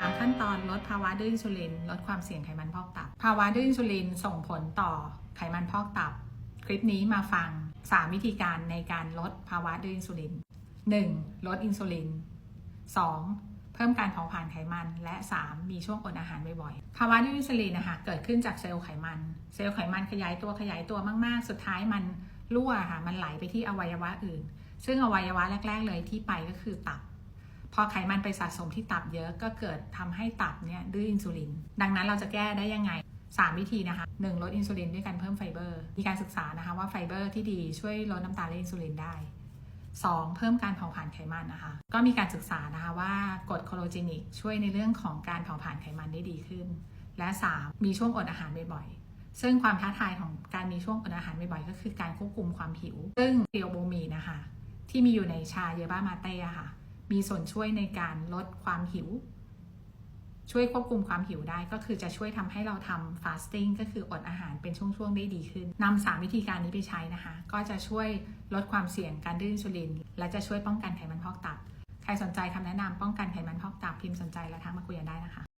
3 ขั้นตอนลดภาวะดื้ออินซูลินลดความเสี่ยงไขมันพอกตับ ภาวะดื้ออินซูลินส่งผลต่อไขมันพอกตับ คลิปนี้มาฟัง 3 วิธีการในการลดภาวะดื้ออินซูลิน 1. ลดอินซูลิน 2. เพิ่มการเผาผลาญไขมันและ 3. มีช่วงอดอาหารบ่อยๆ ภาวะดื้ออินซูลินนะคะเกิดขึ้นจากเซลล์ไขมัน เซลล์ไขมันขยายตัวขยายตัวมาก ๆ สุดท้ายมันรั่วค่ะมันไหลไปที่อวัยวะอื่น ซึ่งอวัยวะแรก ๆ เลยที่ไปก็คือตับ พอไขมันไปสะสมที่ตับเยอะก็เกิดทำให้ตับเนี่ยดื้ออินซูลิน ดังนั้นเราจะแก้ได้ยังไง 3 วิธีนะคะ 1. ลดอินซูลินด้วยการเพิ่มไฟเบอร์ มีการศึกษานะคะว่าไฟเบอร์ที่ดีช่วยลดน้ำตาลและอินซูลินได้ 2. เพิ่มการเผาผลาญไขมันนะคะ ก็มีการศึกษานะคะว่ากรดโคโลเจนิกช่วยในเรื่องของการเผาผลาญไขมันได้ดีขึ้น และ 3. มีช่วงอดอาหารบ่อยๆ ซึ่งความท้าทายของการมีช่วงอดอาหารบ่อยๆ ก็คือการควบคุมความหิว ซึ่งเรียวโบมีนะคะที่มีอยู่ในชาเยบ้ามาเต้ะค่ะ มีส่วนช่วยในการลดความหิว ช่วยควบคุมความหิวได้ก็คือจะช่วยทำให้เราทำ fasting ก็คืออดอาหารเป็นช่วง ๆ ได้ดีขึ้นนำสามวิธีการนี้ไปใช้นะคะ ก็จะช่วยลดความเสี่ยงการดื้ออินซูลิน และจะช่วยป้องกันไขมันพอกตับ ใครสนใจคำแนะนำป้องกันไขมันพอกตับพิมพ์สนใจและทักมาคุยกันได้นะคะ